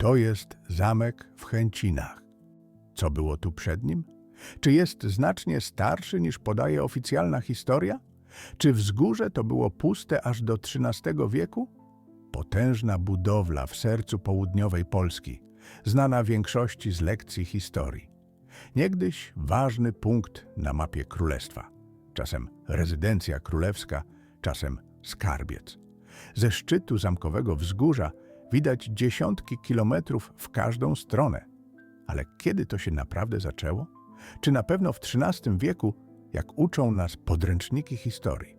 To jest zamek w Chęcinach. Co było tu przed nim? Czy jest znacznie starszy niż podaje oficjalna historia? Czy wzgórze to było puste aż do XIII wieku? Potężna budowla w sercu południowej Polski, znana większości z lekcji historii. Niegdyś ważny punkt na mapie królestwa. Czasem rezydencja królewska, czasem skarbiec. Ze szczytu zamkowego wzgórza widać dziesiątki kilometrów w każdą stronę. Ale kiedy to się naprawdę zaczęło? Czy na pewno w XIII wieku, jak uczą nas podręczniki historii?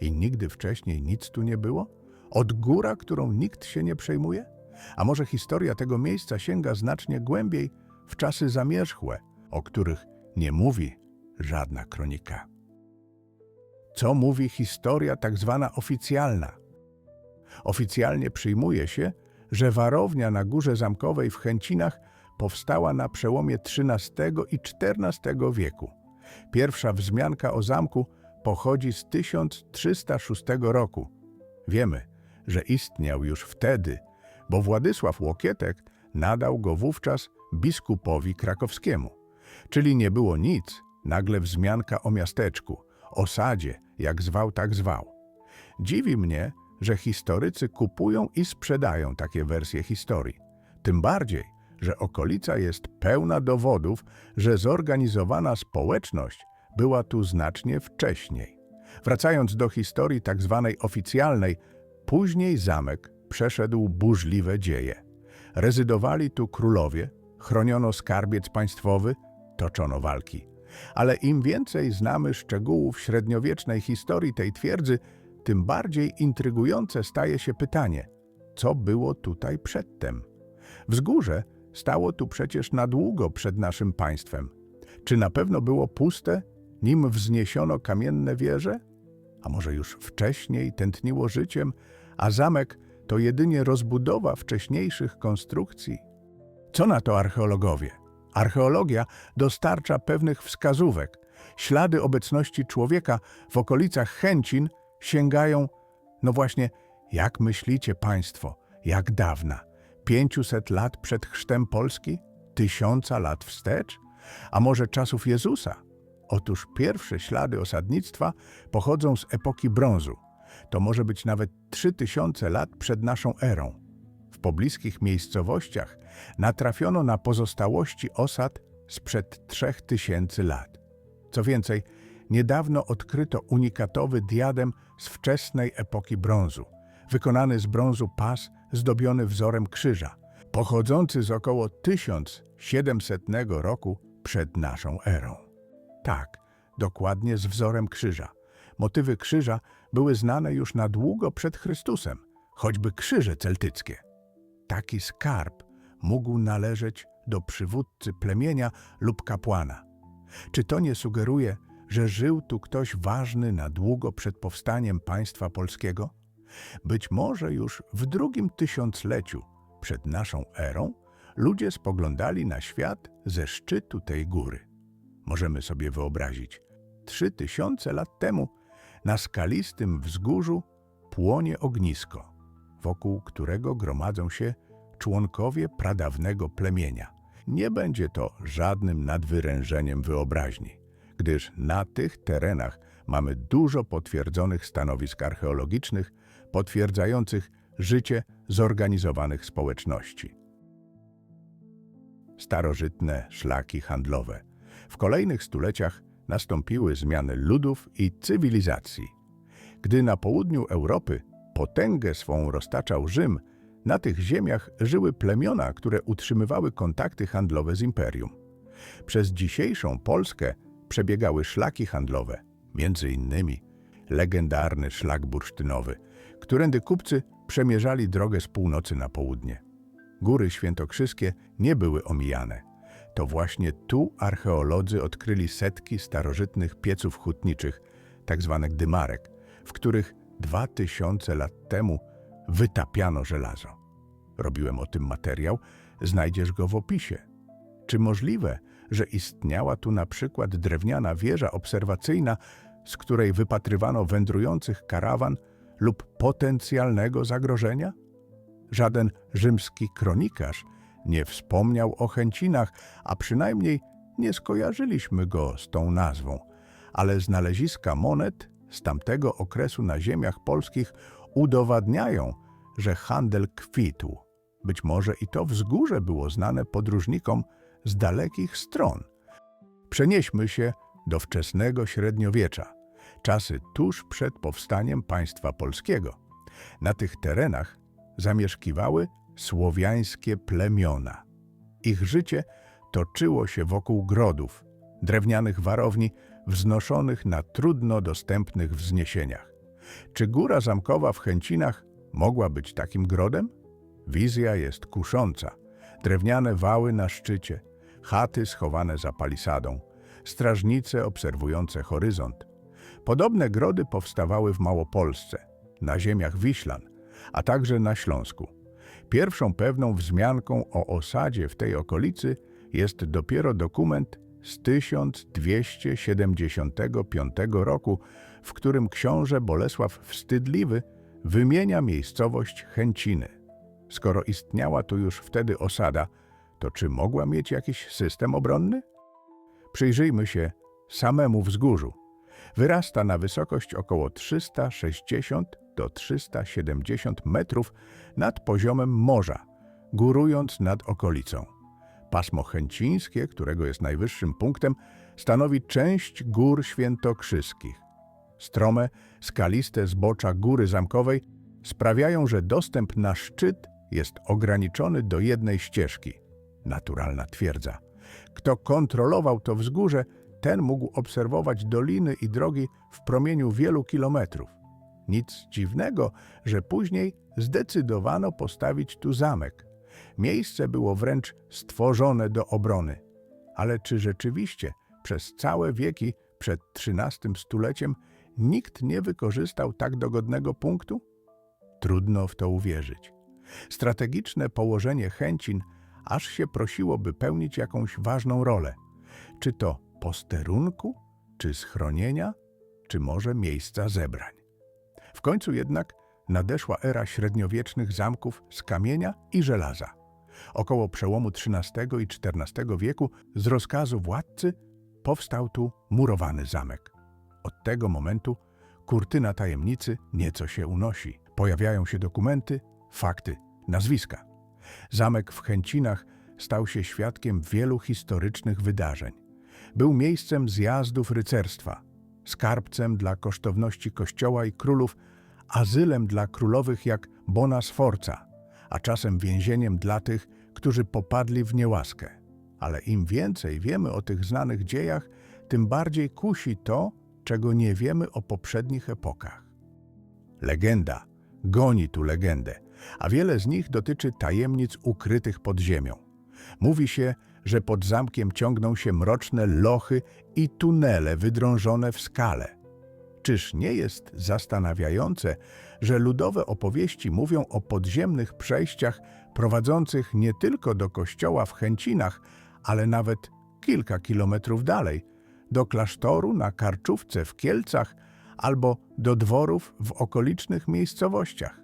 I nigdy wcześniej nic tu nie było? Od góra, którą nikt się nie przejmuje? A może historia tego miejsca sięga znacznie głębiej w czasy zamierzchłe, o których nie mówi żadna kronika? Co mówi historia tak zwana oficjalna? Oficjalnie przyjmuje się, że warownia na Górze Zamkowej w Chęcinach powstała na przełomie XIII i XIV wieku. Pierwsza wzmianka o zamku pochodzi z 1306 roku. Wiemy, że istniał już wtedy, bo Władysław Łokietek nadał go wówczas biskupowi krakowskiemu. Czyli nie było nic, nagle wzmianka o miasteczku, osadzie, jak zwał, tak zwał. Dziwi mnie, że historycy kupują i sprzedają takie wersje historii. Tym bardziej, że okolica jest pełna dowodów, że zorganizowana społeczność była tu znacznie wcześniej. Wracając do historii tak zwanej oficjalnej, później zamek przeszedł burzliwe dzieje. Rezydowali tu królowie, chroniono skarbiec państwowy, toczono walki. Ale im więcej znamy szczegółów średniowiecznej historii tej twierdzy, tym bardziej intrygujące staje się pytanie, co było tutaj przedtem? Wzgórze stało tu przecież na długo przed naszym państwem. Czy na pewno było puste, nim wzniesiono kamienne wieże? A może już wcześniej tętniło życiem, a zamek to jedynie rozbudowa wcześniejszych konstrukcji? Co na to archeologowie? Archeologia dostarcza pewnych wskazówek. Ślady obecności człowieka w okolicach Chęcin sięgają, no właśnie, jak myślicie Państwo, jak dawna? 500 lat przed chrztem Polski? Tysiąca lat wstecz? A może czasów Jezusa? Otóż pierwsze ślady osadnictwa pochodzą z epoki brązu. To może być nawet 3000 lat przed naszą erą. W pobliskich miejscowościach natrafiono na pozostałości osad sprzed 3000 lat. Co więcej, niedawno odkryto unikatowy diadem z wczesnej epoki brązu, wykonany z brązu pas zdobiony wzorem krzyża, pochodzący z około 1700 roku przed naszą erą. Tak, dokładnie z wzorem krzyża. Motywy krzyża były znane już na długo przed Chrystusem, choćby krzyże celtyckie. Taki skarb mógł należeć do przywódcy plemienia lub kapłana. Czy to nie sugeruje, że żył tu ktoś ważny na długo przed powstaniem państwa polskiego? Być może już w drugim tysiącleciu przed naszą erą ludzie spoglądali na świat ze szczytu tej góry. Możemy sobie wyobrazić, trzy tysiące lat temu na skalistym wzgórzu płonie ognisko, wokół którego gromadzą się członkowie pradawnego plemienia. Nie będzie to żadnym nadwyrężeniem wyobraźni, gdyż na tych terenach mamy dużo potwierdzonych stanowisk archeologicznych potwierdzających życie zorganizowanych społeczności. Starożytne szlaki handlowe. W kolejnych stuleciach nastąpiły zmiany ludów i cywilizacji. Gdy na południu Europy potęgę swą roztaczał Rzym, na tych ziemiach żyły plemiona, które utrzymywały kontakty handlowe z imperium. Przez dzisiejszą Polskę przebiegały szlaki handlowe, między innymi legendarny szlak bursztynowy, którędy kupcy przemierzali drogę z północy na południe. Góry świętokrzyskie nie były omijane. To właśnie tu archeolodzy odkryli setki starożytnych pieców hutniczych, tzw. Tak dymarek, w których dwa tysiące lat temu wytapiano żelazo. Robiłem o tym materiał, znajdziesz go w opisie. Czy możliwe, że istniała tu na przykład drewniana wieża obserwacyjna, z której wypatrywano wędrujących karawan lub potencjalnego zagrożenia? żaden rzymski kronikarz nie wspomniał o Chęcinach, a przynajmniej nie skojarzyliśmy go z tą nazwą. Ale znaleziska monet z tamtego okresu na ziemiach polskich udowadniają, że handel kwitł. Być może i to wzgórze było znane podróżnikom z dalekich stron. Przenieśmy się do wczesnego średniowiecza, czasy tuż przed powstaniem państwa polskiego. Na tych terenach zamieszkiwały słowiańskie plemiona. Ich życie toczyło się wokół grodów, drewnianych warowni wznoszonych na trudno dostępnych wzniesieniach. Czy góra zamkowa w Chęcinach mogła być takim grodem? Wizja jest kusząca. Drewniane wały na szczycie, chaty schowane za palisadą, strażnice obserwujące horyzont. Podobne grody powstawały w Małopolsce, na ziemiach Wiślan, a także na Śląsku. Pierwszą pewną wzmianką o osadzie w tej okolicy jest dopiero dokument z 1275 roku, w którym książę Bolesław Wstydliwy wymienia miejscowość Chęciny. Skoro istniała tu już wtedy osada, to czy mogła mieć jakiś system obronny? Przyjrzyjmy się samemu wzgórzu. Wyrasta na wysokość około 360 do 370 metrów nad poziomem morza, górując nad okolicą. Pasmo chęcińskie, którego jest najwyższym punktem, stanowi część gór świętokrzyskich. Strome, skaliste zbocza góry zamkowej sprawiają, że dostęp na szczyt jest ograniczony do jednej ścieżki. Naturalna twierdza. Kto kontrolował to wzgórze, ten mógł obserwować doliny i drogi w promieniu wielu kilometrów. Nic dziwnego, że później zdecydowano postawić tu zamek. Miejsce było wręcz stworzone do obrony. Ale czy rzeczywiście przez całe wieki przed XIII stuleciem nikt nie wykorzystał tak dogodnego punktu? Trudno w to uwierzyć. Strategiczne położenie Chęcin aż się prosiło, by pełnić jakąś ważną rolę. Czy to posterunku, czy schronienia, czy może miejsca zebrań. W końcu jednak nadeszła era średniowiecznych zamków z kamienia i żelaza. Około przełomu XIII i XIV wieku z rozkazu władcy powstał tu murowany zamek. Od tego momentu kurtyna tajemnicy nieco się unosi. Pojawiają się dokumenty, fakty, nazwiska. Zamek w Chęcinach stał się świadkiem wielu historycznych wydarzeń. Był miejscem zjazdów rycerstwa, skarbcem dla kosztowności kościoła i królów, azylem dla królowych jak Bona Sforza, a czasem więzieniem dla tych, którzy popadli w niełaskę. Ale im więcej wiemy o tych znanych dziejach, tym bardziej kusi to, czego nie wiemy o poprzednich epokach. Legenda goni tu legendę, a wiele z nich dotyczy tajemnic ukrytych pod ziemią. Mówi się, że pod zamkiem ciągną się mroczne lochy i tunele wydrążone w skale. Czyż nie jest zastanawiające, że ludowe opowieści mówią o podziemnych przejściach prowadzących nie tylko do kościoła w Chęcinach, ale nawet kilka kilometrów dalej, do klasztoru na Karczówce w Kielcach albo do dworów w okolicznych miejscowościach.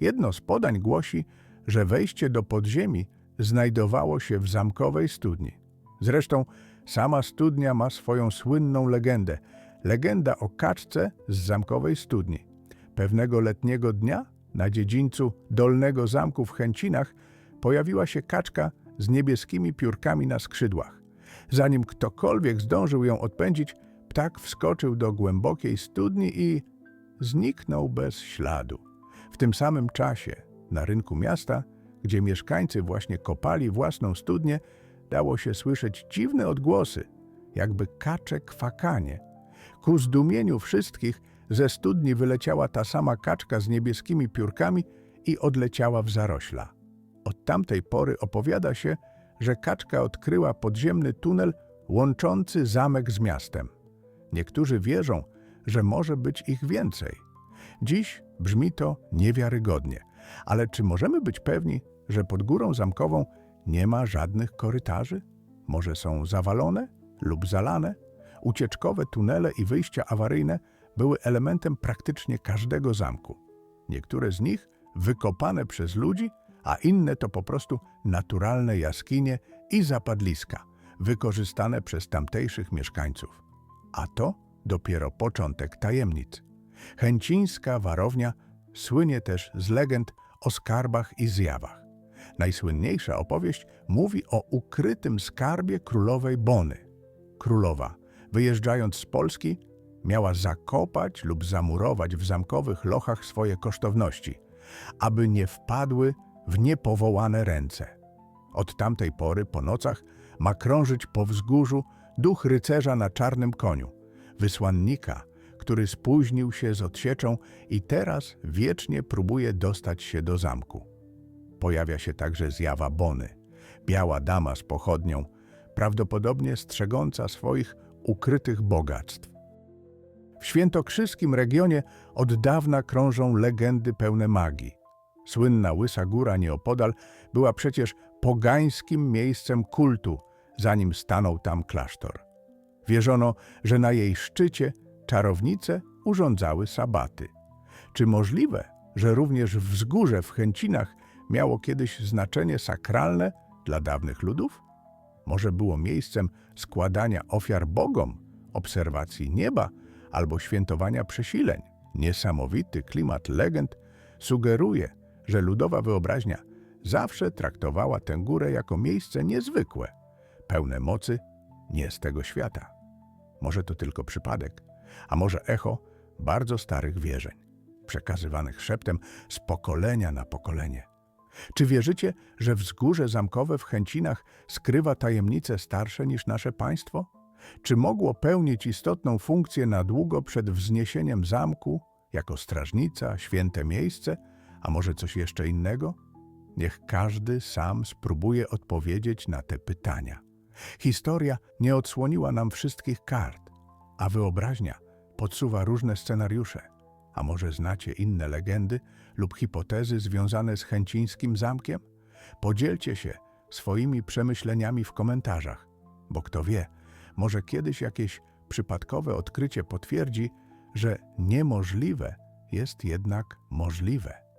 Jedno z podań głosi, że wejście do podziemi znajdowało się w zamkowej studni. Zresztą sama studnia ma swoją słynną legendę. Legenda o kaczce z zamkowej studni. Pewnego letniego dnia na dziedzińcu Dolnego Zamku w Chęcinach pojawiła się kaczka z niebieskimi piórkami na skrzydłach. Zanim ktokolwiek zdążył ją odpędzić, ptak wskoczył do głębokiej studni i zniknął bez śladu. W tym samym czasie na rynku miasta, gdzie mieszkańcy właśnie kopali własną studnię, dało się słyszeć dziwne odgłosy, jakby kacze kwakanie. Ku zdumieniu wszystkich ze studni wyleciała ta sama kaczka z niebieskimi piórkami i odleciała w zarośla. Od tamtej pory opowiada się, że kaczka odkryła podziemny tunel łączący zamek z miastem. Niektórzy wierzą, że może być ich więcej. Dziś brzmi to niewiarygodnie, ale czy możemy być pewni, że pod górą zamkową nie ma żadnych korytarzy? Może są zawalone lub zalane? Ucieczkowe tunele i wyjścia awaryjne były elementem praktycznie każdego zamku. Niektóre z nich wykopane przez ludzi, a inne to po prostu naturalne jaskinie i zapadliska, wykorzystane przez tamtejszych mieszkańców. A to dopiero początek tajemnic. Chęcińska warownia słynie też z legend o skarbach i zjawach. Najsłynniejsza opowieść mówi o ukrytym skarbie królowej Bony. Królowa, wyjeżdżając z Polski, miała zakopać lub zamurować w zamkowych lochach swoje kosztowności, aby nie wpadły w niepowołane ręce. Od tamtej pory po nocach ma krążyć po wzgórzu duch rycerza na czarnym koniu, wysłannika, który spóźnił się z odsieczą i teraz wiecznie próbuje dostać się do zamku. Pojawia się także zjawa Bony, biała dama z pochodnią, prawdopodobnie strzegąca swoich ukrytych bogactw. W świętokrzyskim regionie od dawna krążą legendy pełne magii. Słynna Łysa Góra nieopodal była przecież pogańskim miejscem kultu, zanim stanął tam klasztor. Wierzono, że na jej szczycie czarownice urządzały sabaty. Czy możliwe, że również wzgórze w Chęcinach miało kiedyś znaczenie sakralne dla dawnych ludów? Może było miejscem składania ofiar bogom, obserwacji nieba albo świętowania przesileń. Niesamowity klimat legend sugeruje, że ludowa wyobraźnia zawsze traktowała tę górę jako miejsce niezwykłe, pełne mocy nie z tego świata. Może to tylko przypadek, a może echo bardzo starych wierzeń, przekazywanych szeptem z pokolenia na pokolenie. Czy wierzycie, że wzgórze zamkowe w Chęcinach skrywa tajemnice starsze niż nasze państwo? Czy mogło pełnić istotną funkcję na długo przed wzniesieniem zamku, jako strażnica, święte miejsce, a może coś jeszcze innego? Niech każdy sam spróbuje odpowiedzieć na te pytania. Historia nie odsłoniła nam wszystkich kart, a wyobraźnia podsuwa różne scenariusze. A może znacie inne legendy lub hipotezy związane z chęcińskim zamkiem? Podzielcie się swoimi przemyśleniami w komentarzach, bo kto wie, może kiedyś jakieś przypadkowe odkrycie potwierdzi, że niemożliwe jest jednak możliwe.